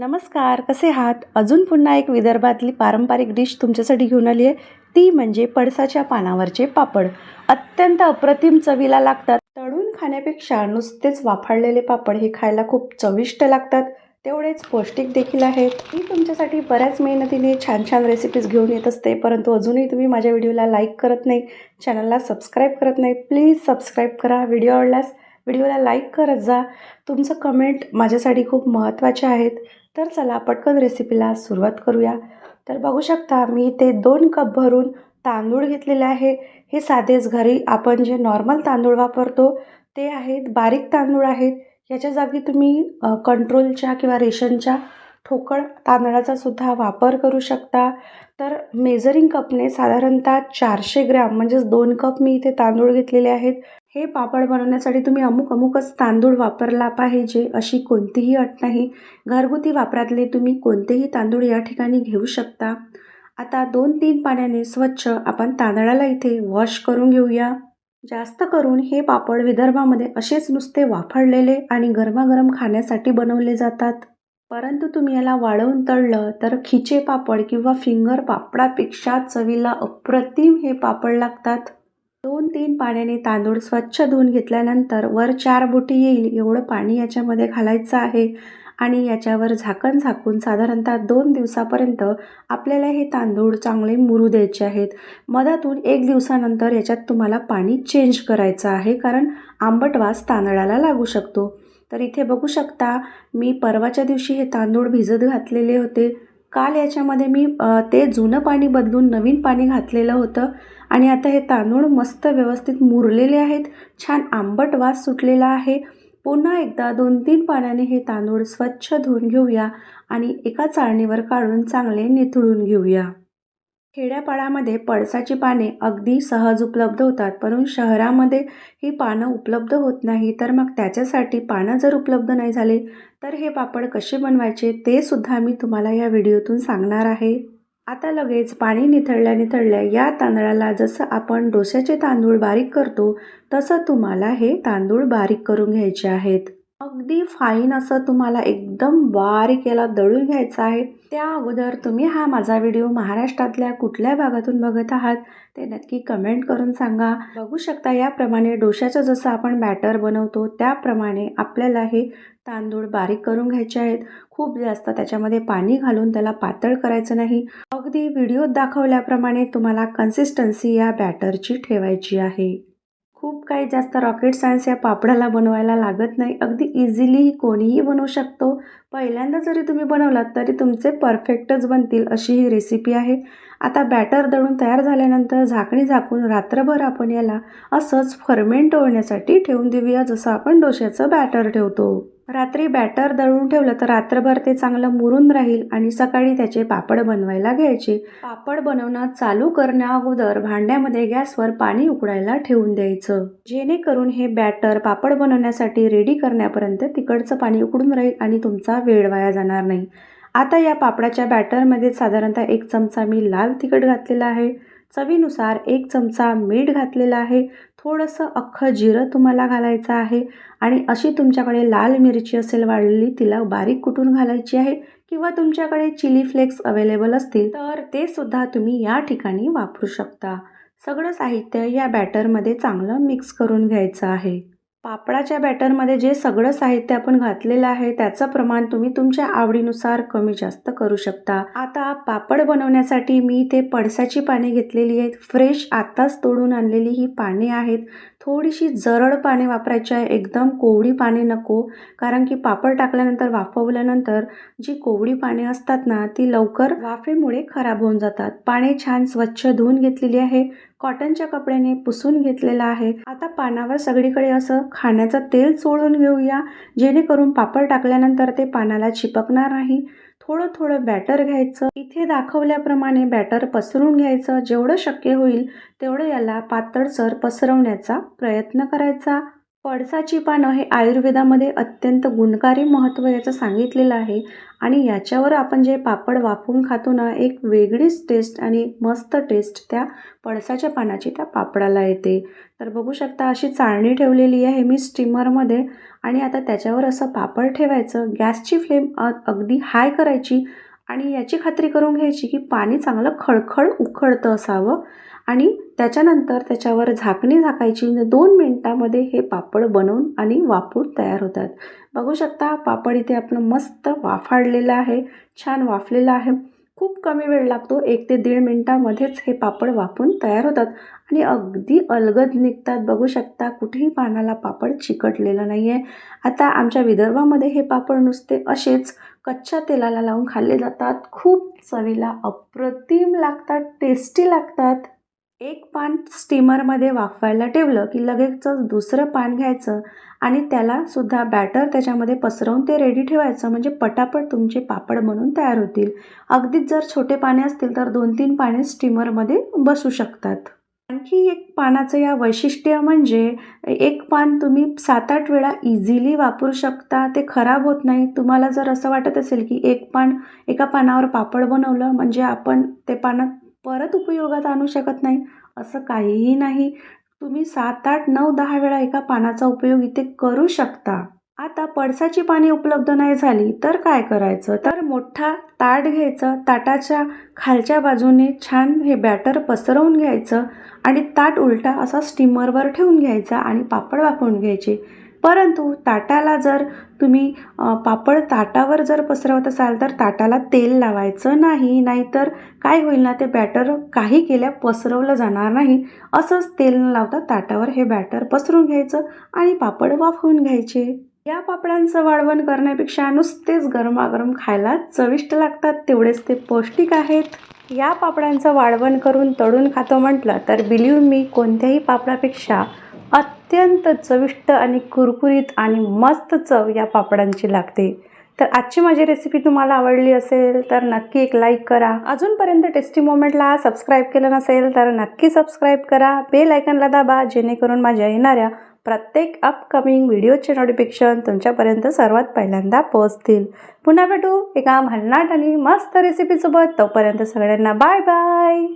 नमस्कार कसे आहात? अजून पुन्हा एक विदर्भातली पारंपरिक डिश तुमच्यासाठी घेऊन आली आहे. ती म्हणजे पडसाच्या पानावरचे पापड. अत्यंत अप्रतिम चवीला लागतात. तळून खाण्यापेक्षा नुसतेच वाफाळलेले पापड हे खायला खूप चविष्ट लागतात. तेवढेच पौष्टिक देखील आहेत. मी तुमच्यासाठी बऱ्याच मेहनतीने छान छान रेसिपीज घेऊन येत असते परंतु अजूनही तुम्ही माझ्या व्हिडिओला लाईक करत नाही चॅनलला सबस्क्राईब करत नाही प्लीज सबस्क्राईब करा. व्हिडिओ आवडल्यास व्हिडिओला लाईक करत जा. तुमचं कमेंट माझ्यासाठी खूप महत्त्वाचे आहेत. तर चला पटकन रेसिपीला सुरुवात करूया. तर बघू शकता मी ते दोन कप भरून तांदूळ घेतलेले आहे. हे साधेच घरी आपण जे नॉर्मल तांदूळ वापरतो ते आहेत बारीक तांदूळ आहेत. याच्या जागी तुम्ही कंट्रोलच्या किंवा रेशनच्या ठोकळ तांदळाचा सुद्धा वापर करू शकता. तर मेजरिंग कपने साधारणतः चारशे ग्रॅम म्हणजेच दोन कप मी इथे तांदूळ घेतलेले आहेत. हे पापड बनवण्यासाठी तुम्ही अमुक अमुकच तांदूळ वापरला पाहिजे अशी कोणतीही अट नाही. घरगुती वापरातले तुम्ही कोणतेही तांदूळ या ठिकाणी घेऊ शकता. आता दोन तीन पाण्याने स्वच्छ आपण तांदळाला इथे वॉश करून घेऊया. जास्त करून हे पापड विदर्भामध्ये असेच नुसते वाफळलेले आणि गरमागरम खाण्यासाठी बनवले जातात. परंतु तुम्ही याला वाळवून तळलं तर खिचे पापड किंवा फिंगर पापडापेक्षा चवीला अप्रतिम हे पापड लागतात. दोन तीन पाण्याने तांदूळ स्वच्छ धुवून घेतल्यानंतर वर चार बोटी येईल एवढं पाणी याच्यामध्ये घालायचं आहे. आणि याच्यावर झाकण झाकून साधारणतः दोन दिवसापर्यंत आपल्याला हे तांदूळ चांगले मुरू द्यायचे आहेत. मधातून एक दिवसानंतर याच्यात तुम्हाला पाणी चेंज करायचं आहे कारण आंबट वास तांदळाला लागू शकतो. तर इथे बघू शकता मी परवाच्या दिवशी हे तांदूळ भिजत घातलेले होते. काल याच्यामध्ये मी ते जुनं पाणी बदलून नवीन पाणी घातलेलं होतं आणि आता हे तांदूळ मस्त व्यवस्थित मुरलेले आहेत छान आंबट वास सुटलेला आहे. पुन्हा एकदा दोन तीन पाण्याने हे तांदूळ स्वच्छ धुवून घेऊया आणि एका चाळणीवर काढून चांगले निथळून घेऊया. खेड्यापाड्यामध्ये पळसाची पाने अगदी सहज उपलब्ध होतात परंतु शहरामध्ये ही पानं उपलब्ध होत नाही. तर मग त्याच्यासाठी पानं जर उपलब्ध नाही झाले तर हे पापड कसे बनवायचे ते सुद्धा मी तुम्हाला या व्हिडिओतून सांगणार आहे. आता लगेच पाणी निथळल्या निथळल्या या तांदळाला जसं आपण डोश्याचे तांदूळ बारीक करतो तसं तुम्हाला हे तांदूळ बारीक करून घ्यायचे आहेत. अगदी फाईन असं तुम्हाला एकदम बारीक याला दळून घ्यायचं आहे. त्या अगोदर तुम्ही हा माझा व्हिडिओ महाराष्ट्रातल्या कुठल्या भागातून बघत आहात ते नक्की कमेंट करून सांगा. बघू शकता याप्रमाणे डोशाचं जसं आपण बॅटर बनवतो त्याप्रमाणे आपल्याला हे तांदूळ बारीक करून घ्यायचे आहेत. खूप जास्त त्याच्यामध्ये पाणी घालून त्याला पातळ करायचं नाही. अगदी व्हिडिओत दाखवल्याप्रमाणे तुम्हाला कन्सिस्टन्सी या बॅटरची ठेवायची आहे. खूप काही जास्त रॉकेट सायन्स या पापडाला बनवायला लागत नाही. अगदी इझिली कोणीही बनवू शकतो. पहिल्यांदा जरी तुम्ही बनवलात तरी तुमचे परफेक्टच बनतील अशी ही रेसिपी आहे. आता बॅटर दळून तयार झाल्यानंतर झाकणी झाकून रात्रभर आपण याला असंच फर्मेंट होण्यासाठी ठेवून देऊया जसं आपण डोश्याचं बॅटर ठेवतो. रात्री बॅटर दळून ठेवलं तर रात्रभर ते चांगलं मुरून राहील आणि सकाळी त्याचे पापड बनवायला घ्यायचे. पापड बनवणं चालू करण्या अगोदर भांड्यामध्ये गॅसवर पाणी उकडायला ठेवून द्यायचं. जेणेकरून हे बॅटर पापड बनवण्यासाठी रेडी करण्यापर्यंत तिकडचं पाणी उकडून राहील आणि तुमचा वेळ वाया जाणार नाही. आता या पापडाच्या बॅटरमध्ये साधारणतः एक चमचा मी लाल तिखट घातलेला आहे. चवीनुसार एक चमचा मीठ घातलेला आहे. थोडंसं अख्खं जिरं तुम्हाला घालायचं आहे. आणि अशी तुमच्याकडे लाल मिरची असेल वाढलेली तिला बारीक कुटून घालायची आहे. किंवा तुमच्याकडे चिली फ्लेक्स अवेलेबल असतील तर ते सुद्धा तुम्ही या ठिकाणी वापरू शकता. सगळं साहित्य या बॅटरमध्ये चांगलं मिक्स करून घ्यायचं आहे. पापडाच्या बॅटरमध्ये जे सगळं साहित्य आपण घातलेलं आहे त्याचं प्रमाण तुम्ही तुमच्या आवडीनुसार कमी जास्त करू शकता. आता पापड बनवण्यासाठी मी इथे पडसाची पाने घेतलेली आहेत. फ्रेश आत्ताच तोडून आणलेली ही पाने आहेत. थोडीशी जरड पाने वापरायची आहे. एकदम कोवडी पाने नको कारण की पापड टाकल्यानंतर वाफवल्यानंतर जी कोवडी पाने असतात ना ती लवकर वाफेमुळे खराब होऊन जातात. पाने छान स्वच्छ धुवून घेतलेली आहे. कॉटनच्या कपड्याने पुसून घेतलेला आहे. आता पानावर सगळीकडे असं खाण्याचं तेल चोळून घेऊया. जेणेकरून पापड टाकल्यानंतर ते पानाला चिपकणार नाही. थोडं थोडं बॅटर घ्यायचं. इथे दाखवल्याप्रमाणे बॅटर पसरून घ्यायचं. जेवढं शक्य होईल तेवढं याला पातळसर पसरवण्याचा प्रयत्न करायचा. पळसाची पानं हे आयुर्वेदामध्ये अत्यंत गुणकारी महत्त्व याचं सांगितलेलं आहे. आणि याच्यावर आपण जे पापड वाफवून खातो ना एक वेगळीच टेस्ट आणि मस्त टेस्ट त्या पळसाच्या पानाची त्या पापडाला येते. तर बघू शकता अशी चाळणी ठेवलेली आहे मी स्टीमरमध्ये आणि आता त्याच्यावर असं पापड ठेवायचं गॅसची फ्लेम अगदी हाय करायची आणि याची खात्री करून घ्यायची की पाणी चांगलं खळखळ उखळतं असावं आणि त्याच्यानंतर त्याच्यावर झाकणी झाकायची. म्हणजे दोन मिनटामध्ये हे पापड बनवून आणि वाफूड तयार होतात. बघू शकता पापड इथे आपलं मस्त वाफाडलेलं आहे छान वाफलेलं आहे. खूप कमी वेळ लागतो. एक ते दीड मिनटामध्येच हे पापड वाफून तयार होतात. आणि अगदी अलगद निघतात. बघू शकता कुठेही पानाला पापड चिकटलेलं नाही आहे आता आमच्या विदर्भामध्ये हे पापड नुसते असेच कच्च्या तेलाला लावून खाल्ले जातात. खूप चवीला अप्रतिम लागतात टेस्टी लागतात. एक पान स्टीमरमध्ये वाफवायला ठेवलं की लगेचच दुसरं पान घ्यायचं आणि त्यालासुद्धा बॅटर त्याच्यामध्ये पसरवून ते रेडी ठेवायचं. म्हणजे पटापट तुमचे पापड बनून तयार होतील. अगदीच जर छोटे पाने असतील तर दोन तीन पाने स्टीमरमध्ये बसू शकतात. आणखी एक पानाचं या वैशिष्ट्य म्हणजे एक पान तुम्ही सात आठ वेळा इझिली वापरू शकता. ते खराब होत नाही. तुम्हाला जर असं वाटत असेल की एक पान एका पानावर पापड बनवलं म्हणजे आपण ते पानं परत उपयोगात आणू शकत नाही असं काहीही नाही. तुम्ही सात आठ नऊ दहा वेळा एका पानाचा उपयोग इथे करू शकता. आता पडसाची पाने उपलब्ध नाही झाली तर काय करायचं? तर मोठा ताट घ्यायचं ताटाच्या खालच्या बाजूने छान हे बॅटर पसरवून घ्यायचं आणि ताट उलटा असा स्टीमरवर ठेवून घ्यायचा आणि पापड वापरून घ्यायचे. परंतु ताटाला जर तुम्ही पापड ताटावर जर पसरवत असाल तर ताटाला तेल लावायचं नाही नाहीतर काय होईल ना ते बॅटर काही केल्या पसरवलं जाणार नाही. असंच तेल न लावता ताटावर हे बॅटर पसरून घ्यायचं आणि पापड वाफवून घ्यायचे. या पापडांचं वाळवण करण्यापेक्षा नुसतेच गरमागरम खायला चविष्ट लागतात तेवढेच ते पौष्टिक आहेत. या पापडांचं वाळवण करून तळून खातो म्हटलं तर बिलीव मी कोणत्याही पापडापेक्षा अत्यंत चविष्ट आणि कुरकुरीत आणि मस्त चव या पापडांची लागते. तर आजची माझी रेसिपी तुम्हाला आवडली असेल तर नक्की एक लाईक करा. अजूनपर्यंत टेस्टी मोमेंटला सबस्क्राईब केलं नसेल तर नक्की सबस्क्राईब करा. बेल आयकनला दाबा जेणेकरून माझ्या येणाऱ्या प्रत्येक अपकमिंग व्हिडिओचे नोटिफिकेशन तुमच्यापर्यंत सर्वात पहिल्यांदा पोहोचतील. पुन्हा भेटू एका भन्नाट आणि मस्त रेसिपीसोबत तोपर्यंत सगळ्यांना बाय बाय